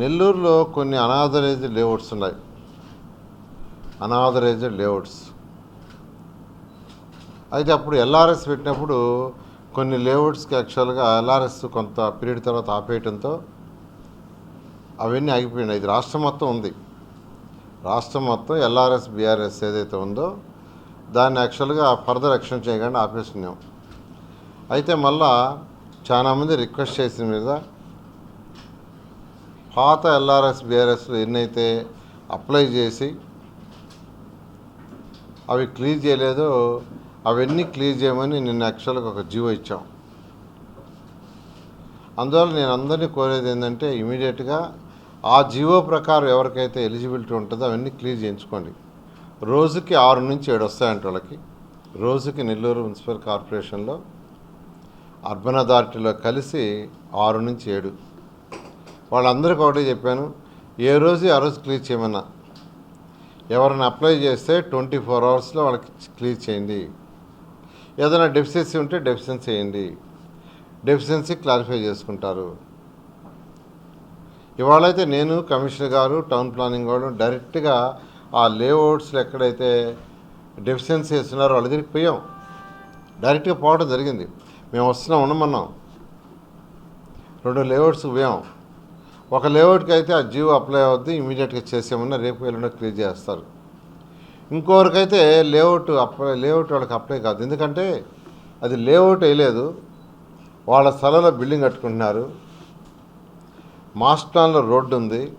నెల్లూరులో కొన్ని unauthorised layouts ఉన్నాయి. Unauthorized layouts. అయితే అప్పుడు ఎల్ఆర్ఎస్ పెట్టినప్పుడు కొన్ని లేఅవుట్స్కి యాక్చువల్గా ఎల్ఆర్ఎస్ కొంత పీరియడ్ తర్వాత ఆపేయటంతో అవన్నీ ఆగిపోయినాయి. ఇది రాష్ట్రం మొత్తం ఉంది. రాష్ట్రం మొత్తం ఎల్ఆర్ఎస్ బీఆర్ఎస్ ఏదైతే ఉందో దాన్ని యాక్చువల్గా ఫర్దర్ ఎక్షన్ చేయకుండా ఆపేస్తున్నాం. అయితే మళ్ళా చాలామంది రిక్వెస్ట్ చేసిన మీద పాత ఎల్ఆర్ఎస్ బీఆర్ఎస్లు ఎన్నైతే అప్లై చేసి అవి క్లియర్ చేయలేదో అవన్నీ క్లియర్ చేయమని నిన్న యాక్చువల్గా ఒక జీవో ఇచ్చాం. అందువల్ల నేను అందరినీ కోరేది ఏంటంటే ఇమీడియట్గా ఆ జీవో ప్రకారం ఎవరికైతే ఎలిజిబిలిటీ ఉంటుందో అవన్నీ క్లియర్ చేయించుకోండి. రోజుకి ఆరు నుంచి ఏడు వస్తాయంట వాళ్ళకి. రోజుకి నెల్లూరు మున్సిపల్ కార్పొరేషన్లో అర్బన్ అథారిటీలో కలిసి ఆరు నుంచి ఏడు. వాళ్ళందరికీ ఒకటే చెప్పాను ఏ రోజు ఆ రోజు క్లియర్ చేయమన్నా. ఎవరైనా అప్లై చేస్తే ట్వంటీ ఫోర్ అవర్స్లో వాళ్ళకి క్లియర్ చేయండి. ఏదైనా డెఫిషియన్సీ ఉంటే డెఫిషియన్సీ చేయండి. డెఫిషియన్సీ క్లారిఫై చేసుకుంటారు. ఇవాళైతే నేను కమిషనర్ గారు టౌన్ ప్లానింగ్ వాళ్ళు డైరెక్ట్గా ఆ లేఅవుట్స్లో ఎక్కడైతే డెఫిషియన్సీ వేస్తున్నారో వాళ్ళ దగ్గరికి పోయాం. డైరెక్ట్గా పోవడం జరిగింది. మేము వస్తున్నాం ఉండమన్నాం. రెండు లేఅవుట్స్ పోయాం ఒక లేఅవుట్కి అయితే ఆ జీవో అప్లై అవుద్ది ఇమీడియట్గా చేసేమన్నా రేపు ఎల్లుండి క్లియర్ చేస్తారు. ఇంకొకరికైతే లేఅవుట్ అప్లై లేఅవుట్ వాళ్ళకి అప్లై కాదు. ఎందుకంటే అది లేఅవుట్ వేయలేదు. వాళ్ళ స్థలంలో బిల్డింగ్ కట్టుకుంటున్నారు. మాస్టర్ రోడ్డు ఉంది.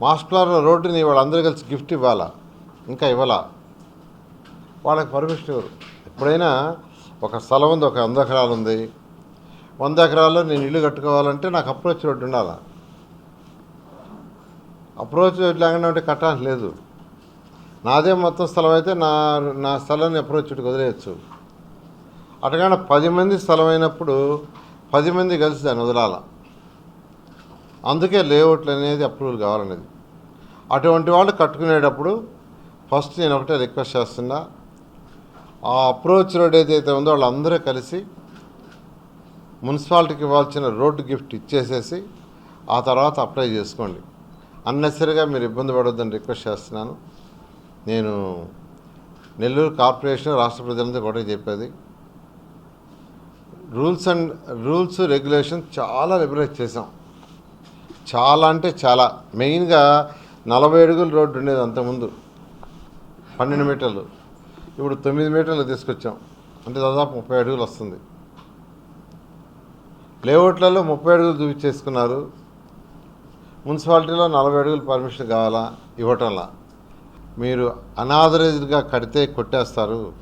మాస్టర్ రోడ్డుని వాళ్ళందరూ కలిసి గిఫ్ట్ ఇవ్వాలా? ఇంకా ఇవ్వాలా? వాళ్ళకి పర్మిషన్ ఇవ్వరు ఎప్పుడైనా ఒక స్థలం ఉంది ఒక వంద ఎకరాలు ఉంది. వంద ఎకరాల్లో నేను ఇల్లు కట్టుకోవాలంటే నాకు అప్రోచ్ రోడ్డు ఉండాలా? అప్రోచ్ రోడ్డు లేకుండా ఉంటే కట్టాల్సి లేదు. నాదే మొత్తం స్థలం అయితే నా నా స్థలాన్ని అప్రోచ్ రోడ్డుకి వదిలేయచ్చు. అటగానే పది మంది స్థలం అయినప్పుడు పది మంది కలిసి దాన్ని వదలాల? అందుకే లేఅవుట్లు అనేది అప్రూవల్ కావాలనేది. అటువంటి వాళ్ళు కట్టుకునేటప్పుడు ఫస్ట్ నేను ఒకటే రిక్వెస్ట్ చేస్తున్నా ఆ అప్రోచ్ రోడ్ ఏదైతే ఉందో వాళ్ళందరూ కలిసి మున్సిపాలిటీకి ఇవ్వాల్సిన రోడ్డు గిఫ్ట్ ఇచ్చేసేసి ఆ తర్వాత అప్లై చేసుకోండి. అన్నెసరిగా మీరు ఇబ్బంది పడొద్దని రిక్వెస్ట్ చేస్తున్నాను. నేను నెల్లూరు కార్పొరేషన్ రాష్ట్ర ప్రజలందరూ కూడా చెప్పేది. రూల్స్ అండ్ రూల్స్ రెగ్యులేషన్ చాలా లిబరేట్ చేసాం చాలా అంటే చాలా. మెయిన్గా నలభై అడుగుల రోడ్డు ఉండేది అంతకుముందు. పన్నెండు మీటర్లు. ఇప్పుడు తొమ్మిది మీటర్లు తీసుకొచ్చాం. అంటే దాదాపు ముప్పై అడుగులు వస్తుంది. లేఅవుట్లలో ముప్పై అడుగులు చూపించేసుకున్నారు. మున్సిపాలిటీలో నలభై అడుగులు పర్మిషన్ కావాలా? ఇవ్వటంలా? మీరు అనాథరైజ్డ్గా కడితే కొట్టేస్తారు.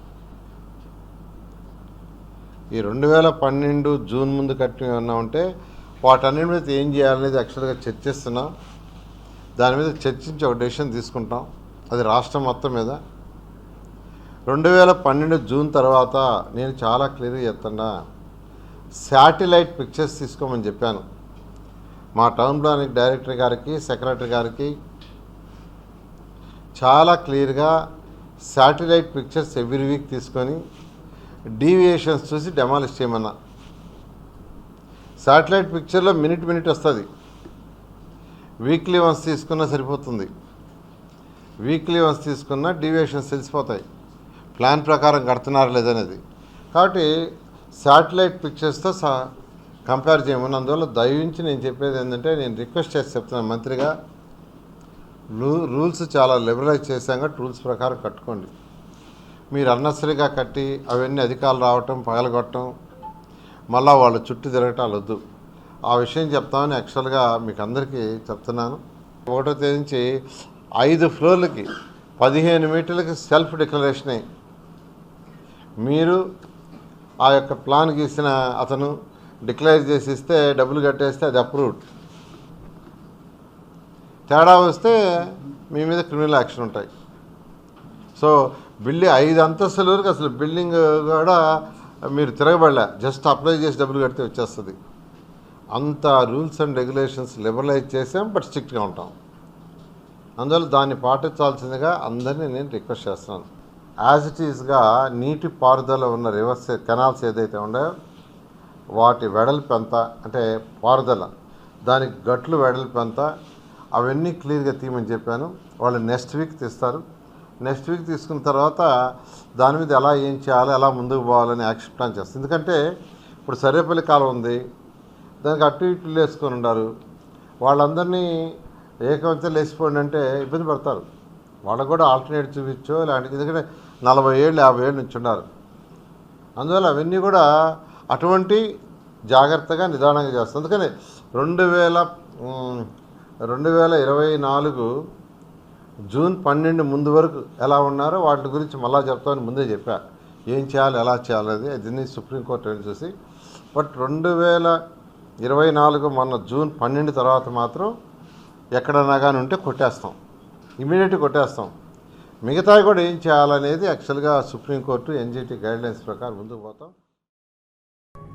ఈ రెండు వేల పన్నెండు జూన్ ముందు కట్టిన ఏమన్నా ఉంటే వాటన్నిటి మీద ఏం చేయాలనేది యాక్చువల్గా చర్చిస్తున్నాం. దాని మీద చర్చించి ఒక డెసిషన్ తీసుకుంటాం. అది రాష్ట్రం మొత్తం మీద. రెండు వేల పన్నెండు జూన్ తర్వాత నేను చాలా క్లియర్గా చెప్తున్నా శాటిలైట్ పిక్చర్స్ తీసుకోమని చెప్పాను. మా టౌన్ ప్లానింగ్ డైరెక్టర్ గారికి సెక్రటరీ గారికి చాలా క్లియర్గా శాటిలైట్ పిక్చర్స్ ఎవ్రీ వీక్ తీసుకొని డీవియేషన్స్ చూసి డెమాలిష్ చేయమన్నా. శాటిలైట్ పిక్చర్లో మినిట్ మినిట్ వస్తుంది. వీక్లీ వన్స్ తీసుకున్నా సరిపోతుంది. వీక్లీ వన్స్ తీసుకున్నా డీవియేషన్స్ తెలిసిపోతాయి. ప్లాన్ ప్రకారం కడుతున్నారు లేదనేది. కాబట్టి శాటిలైట్ పిక్చర్స్తో సా కంపేర్ చేయమని అందువల్ల దయించి నేను చెప్పేది ఏంటంటే నేను రిక్వెస్ట్ చేసి చెప్తున్నాను మంత్రిగా రూ రూల్స్ చాలా లిబరలైజ్ చేశాం కాబట్టి రూల్స్ ప్రకారం కట్టుకోండి. మీరు అన్నసరిగా కట్టి అవన్నీ అధికారులు రావటం పగలగొట్టడం మళ్ళా వాళ్ళు చుట్టూ తిరగటాలు వద్దు. ఆ విషయం చెప్తామని యాక్చువల్గా మీకు అందరికీ చెప్తున్నాను. ఒకటో తేదీ నుంచి ఐదు ఫ్లోర్లకి పదిహేను మీటర్లకి సెల్ఫ్ డిక్లరేషన్ అయ్యి మీరు ఆ యొక్క ప్లాన్ గీసిన అతను డిక్లేర్ చేసి ఇస్తే డబ్బులు కట్టేస్తే అది అప్రూవ్డ్ తేడా వస్తే మీ మీద క్రిమినల్ యాక్షన్ ఉంటాయి. సో బిల్డింగ్ ఐదు అంతస్తుల వరకు అసలు బిల్డింగ్ కూడా మీరు తిరగబడలే. జస్ట్ అప్లై చేసి డబ్బులు కడితే వచ్చేస్తుంది. అంత రూల్స్ అండ్ రెగ్యులేషన్స్ లిబరలైజ్ చేసాం బట్ స్ట్రిక్ట్గా ఉంటాం. అందువల్ల దాన్ని పాటించాల్సిందిగా అందరినీ నేను రిక్వెస్ట్ చేస్తున్నాను. యాజ్ ఇట్ ఈస్గా నీటి పారుదల ఉన్న రివర్స్ కెనాల్స్ ఏదైతే ఉన్నాయో వాటి వెడల్పు ఎంత? అంటే పారుదల. దానికి గట్లు వెడల్పు ఎంత? అవన్నీ క్లియర్గా తీయమని చెప్పాను. వాళ్ళు నెక్స్ట్ వీక్ తీస్తారు. నెక్స్ట్ వీక్ తీసుకున్న తర్వాత దాని మీద ఎలా ఏం చేయాలి ఎలా ముందుకు పోవాలని యాక్షన్ ప్లాన్ చేస్తుంది ఎందుకంటే ఇప్పుడు సర్వేపల్లి కాలం ఉంది. దానికి అటు ఇటు వేసుకొని ఉన్నారు వాళ్ళందరినీ ఏకవంతం లేచిపోండి అంటే ఇబ్బంది పడతారు. వాళ్ళకు కూడా ఆల్టర్నేట్ చూపించో ఇలాంటి ఎందుకంటే నలభై ఏళ్ళు యాభై ఏళ్ళు నుంచి ఉన్నారు. అందువల్ల అవన్నీ కూడా అటువంటి జాగ్రత్తగా నిదానంగా చేస్తాం అందుకని రెండు వేల రెండు వేల ఇరవై నాలుగు జూన్ పన్నెండు ముందు వరకు ఎలా ఉన్నారో వాటి గురించి మళ్ళా చెప్తామని ముందే చెప్పా. ఏం చేయాలి ఎలా చేయాలి దీన్ని సుప్రీంకోర్టు వెళ్ళి చూసి. బట్ రెండు వేల ఇరవై నాలుగు మొన్న జూన్ పన్నెండు తర్వాత మాత్రం ఎక్కడన్నా కానీ ఉంటే కొట్టేస్తాం. ఇమీడియట్గా కొట్టేస్తాం. మిగతా కూడా ఏం చేయాలనేది యాక్చువల్గా సుప్రీంకోర్టు ఎన్జిటి గైడ్లైన్స్ ప్రకారం ముందుకు పోతాం.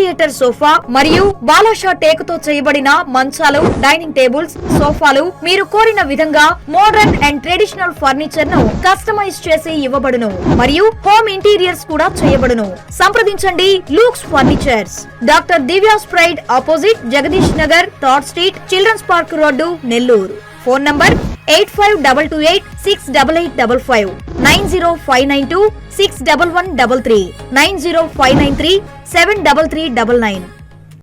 theatre sofa మరియు బాలాషా టేకుతో చేయబడిన మంచాలు డైనింగ్ టేబుల్స్ సోఫాలు మీరు కోరిన విధంగా మోడర్న్ అండ్ ట్రెడిషనల్ ఫర్నిచర్ను కస్టమైజ్ చేసి ఇవ్వబడును మరియు హోమ్ ఇంటీరియర్స్ కూడా చేయబడును. సంప్రదించండి Looks furnitures. Doctor Divya's pride opposite Jagadish Nagar third street children's park road Nellore. Phone number eight five double two eight six double eight double five nine zero five nine two six double one double three nine zero five nine three seven double three double nine